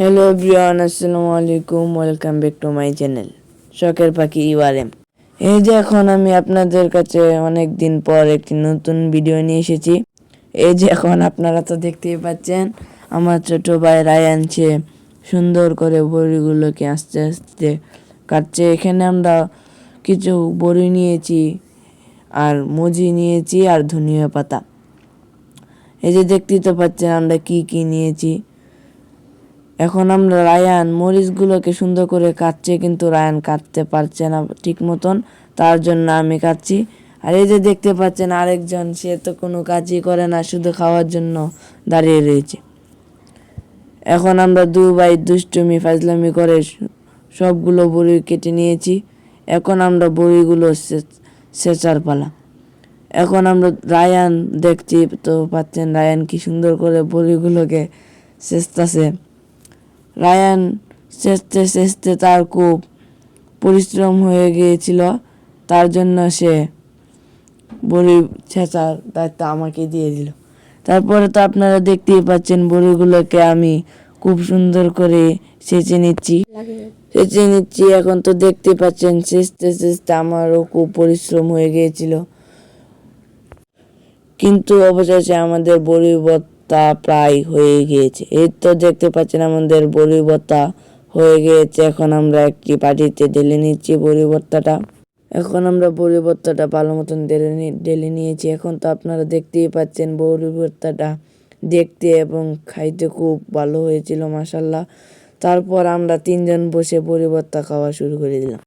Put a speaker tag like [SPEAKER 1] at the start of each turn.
[SPEAKER 1] Hello everyone আসসালামু আলাইকুম welcome back to my channel শখের পাখি ইউআরএম এই যে এখন আমি আপনাদের কাছে অনেক দিন পর একটি নতুন ভিডিও নিয়ে এসেছি। এই যে এখন আপনারা তো দেখতেই পাচ্ছেন, আমার ছোট ভাই রায়ান, সে সুন্দর করে বড়িগুলোকে আস্তে আস্তে কাটছে। এখানে আমরা কিছু বড়ি নিয়েছি, আর মজি নিয়েছি, আর ধনিয়া পাতা। এই যে দেখতেই তো পাচ্ছেন আমরা কি কি নিয়েছি। এখন আমরা রায়ান মরিচগুলোকে সুন্দর করে কাটছে, কিন্তু রায়ান কাটতে পারছে না ঠিক মতন। তার জন্য আমি কাটছি। আর এই যে দেখতে পাচ্ছেন আরেকজন, সে তো কোনো কাজই করে না, শুধু খাওয়ার জন্য দাঁড়িয়ে রয়েছে। এখন আমরা দু বাই দুষ্টুমি, ফাজলামি করে সবগুলো বড়ি কেটে নিয়েছি। এখন আমরা বড়িগুলো সেচার পালা। এখন আমরা রায়ান দেখছি, তো পাচ্ছেন রায়ান কি সুন্দর করে বড়িগুলোকে সেচতেছে। রায়ান সেচতে সেচতে তার খুব পরিশ্রম হয়ে গিয়েছিল, তার জন্য সে বড়ি ছেঁচার দায়িত্ব আমাকে দিয়ে দিল। তারপরে তো আপনারা দেখতেই পাচ্ছেন বড়িগুলোকে আমি খুব সুন্দর করে সেচে নিচ্ছি। সেচে নিচ্ছি, এখন তো দেখতে পাচ্ছেন সেচতে সেচতে আমারও খুব পরিশ্রম হয়ে গিয়েছিল। কিন্তু অবশেষে আমাদের বড়ি ভর্তা প্রায় হয়ে গিয়েছে। এই তো দেখতে পাচ্ছেন আমাদের বড়ি ভর্তা হয়ে গিয়েছে। এখন আমরা একটি পাটিতে ঢেলে নিচ্ছি বড়ি এখন আমরা বড়ি ভালো মতন ঢেলে ঢেলে নিয়েছি। এখন তো আপনারা দেখতেই পাচ্ছেন বড়ি দেখতে এবং খাইতে খুব ভালো হয়েছিল মাসাল্লাহ তারপর আমরা তিনজন বসে বড়ি খাওয়া শুরু করে দিলাম।